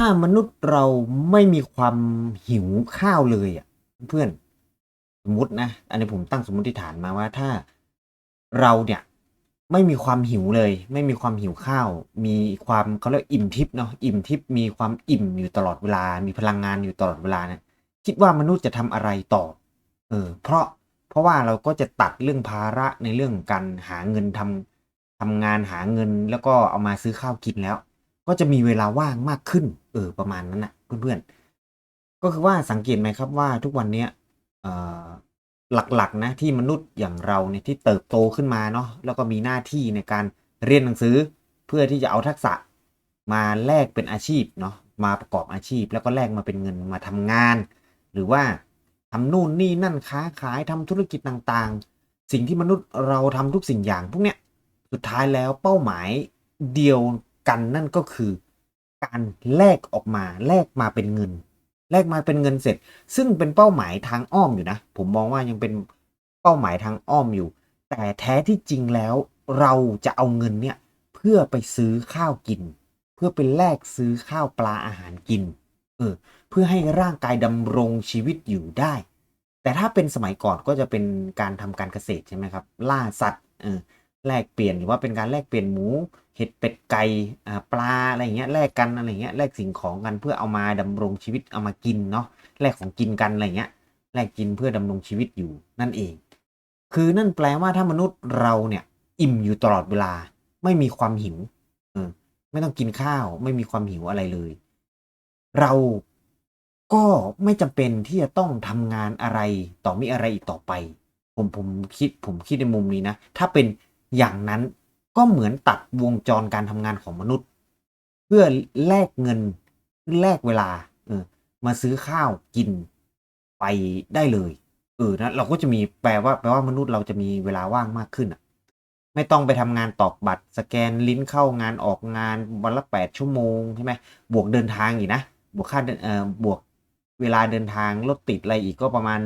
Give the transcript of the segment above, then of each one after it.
ถ้ามนุษย์เราไม่มีความหิวข้าวเลยอะเพื่อนสมมตินะ อันนี้ผมตั้งสมมติฐานมาว่าถ้าเราเนี่ยไม่มีความหิวเลย ไม่มีความหิวข้าว มีความเขาเรียกอิ่มทิพย์เนาะอิ่มทิพย์มีความอิ่มอยู่ตลอดเวลา มีพลังงานอยู่ตลอดเวลาเนี่ยคิดว่ามนุษย์จะทำอะไรต่อ เออ เพราะเพราะว่าเราก็จะตัดเรื่องภาระในเรื่องการหาเงินทำทำงานหาเงินแล้วก็เอามาซื้อข้าวกินแล้ว ก็จะมีเวลาว่างมากขึ้น เออประมาณนั้นนะเพื่อนๆ ก็คือว่าสังเกตไหมครับว่าทุกวันเนี้ยหลักๆนะที่มนุษย์อย่างเราเนี่ยที่เติบโตขึ้นมาเนาะแล้วก็มีหน้าที่ในการเรียนหนังสือเพื่อที่จะเอาทักษะมาแลกเป็นอาชีพเนาะมาประกอบอาชีพ แล้วก็แลกมาเป็นเงินมาทำงาน หรือว่าทำนู่นนี่นั่นค้าขายทำธุรกิจต่างๆ สิ่งที่มนุษย์เราทำทุกสิ่งอย่างพวกเนี้ยสุดท้ายแล้วเป้าหมายเดียวกันนั่นก็คือ การแลกออกมาแลกมาเป็นเงิน แลกมาเป็นเงินเสร็จ ซึ่งเป็นเป้าหมายทางอ้อมอยู่นะ ผมมองว่ายังเป็นเป้าหมายทางอ้อมอยู่ แต่แท้ที่จริงแล้วเราจะเอาเงินเนี่ยเพื่อไปซื้อข้าวกิน เพื่อไปแลกซื้อข้าวปลาอาหารกินเออเพื่อให้ร่างกายดำรงชีวิตอยู่ได้ แต่ถ้าเป็นสมัยก่อนก็จะเป็นการทำการเกษตรใช่ไหมครับ ล่าสัตว์เออ แลกเปลี่ยนหรือว่าเป็นการแลกเปลี่ยนหมู เห็ดเป็ดไก่ปลาอะไรเงี้ยแลกกันอะไรเงี้ยแลกสิ่งของกันเพื่อเอามาดำรงชีวิตเอามากินเนาะแลกของกินกันอะไรเงี้ยแลกกินเพื่อดำรงชีวิตอยู่นั่นเอง คือนั่นแปลว่าถ้ามนุษย์เราเนี่ยอิ่มอยู่ตลอดเวลา ไม่มีความหิวเออไม่ต้องกินข้าว ไม่มีความหิวอะไรเลย เราก็ไม่จำเป็นที่จะต้องทำงานอะไรต่อมีอะไรอีกต่อไป ผมผมคิดผมคิดในมุมนี้นะ ถ้าเป็น อย่างนั้นก็เหมือนตัดวงจรการทำงานของมนุษย์ เพื่อแลกเงินแลกเวลา เออ มาซื้อข้าวกินไปได้เลยเออนะเราก็จะมีแปลว่าแปลว่ามนุษย์เราจะมีเวลาว่างมากขึ้นอะ ไม่ต้องไปทำงานตอกบัตร สแกนลิ้นเข้างานออกงานวันละแปดชั่วโมงใช่ไหมบวกเดินทางอีกนะบวกค่าเดินเอ่อบวกเวลาเดินทางรถติดอะไรอีกก็ประมาณ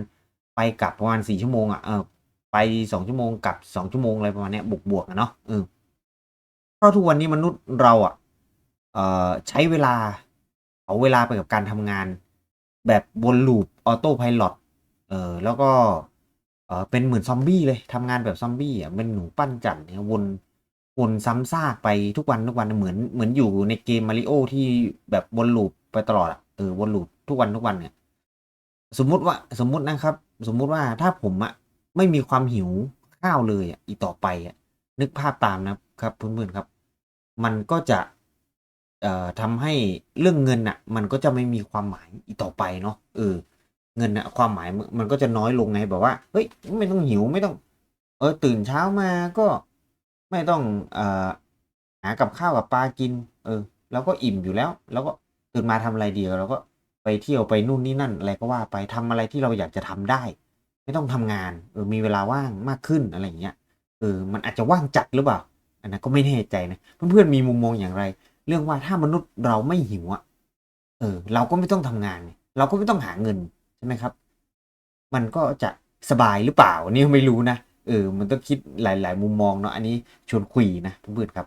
ไปกลับประมาณสี่ชั่วโมงอะเออ ไปสองชั่วโมงกลับสองชั่วโมงอะไรประมาณนี้บวกบวกๆอะเนาะเออเพราะทุกวันนี้มนุษย์เราอะเอ่อใช้เวลาเอาเวลาไปกับการทำงาน แบบวนลูปออโต้พายロเออแล้วก็เออเป็นเหมือนซอมบี้เลยทำงานแบบซอมบี้อะเป็นหนูปั้นจันเนี่ยวนวนซ้ำซากไปทุกวันทุกวันเหมือนเหมือนอยู่ในเกมมาริโอที่แบบวนลูปไปตลอดอะเออวนลูปทุกวันทุกวันเนี่ยสมมุติว่าสมมุตินะครับ สมมุติว่าถ้าผมอะ ไม่มีความหิวข้าวเลยอะอีกต่อไปอะนึกภาพตามนะครับเพื่อนๆครับ มันก็จะเอ่อทำให้เรื่องเงินอะ มันก็จะไม่มีความหมายอีกต่อไปเนาะเออ เงินอะความหมายมันก็จะน้อยลงไงแบบว่าเฮ้ยไม่ต้องหิวไม่ต้อง เออตื่นเช้ามาก็ไม่ต้องเอ่อหากับข้าวกับปลากิน เออแล้วก็อิ่มอยู่แล้ว แล้วก็ตื่นมาทำอะไรเดียวเราก็ไปเที่ยวไปนู่นนี่นั่นอะไรก็ว่าไปทำอะไรที่เราอยากจะทำได้ ไม่ต้องทำงานเออมีเวลาว่างมากขึ้นอะไรอย่างเงี้ยเออมันอาจจะว่างจัดหรือเปล่า อันนั้นก็ไม่แน่ใจนะเพื่อนๆมีมุมมองอย่างไร เรื่องว่าถ้ามนุษย์เราไม่หิวอะเออ เราก็ไม่ต้องทำงานเนี่ยเราก็ไม่ต้องหาเงินใช่ไหมครับ มันก็จะสบายหรือเปล่านี่ไม่รู้นะเออมันต้องคิดหลาย ๆ มุมมองเนาะอันนี้ชวนคุยนะเพื่อนๆครับ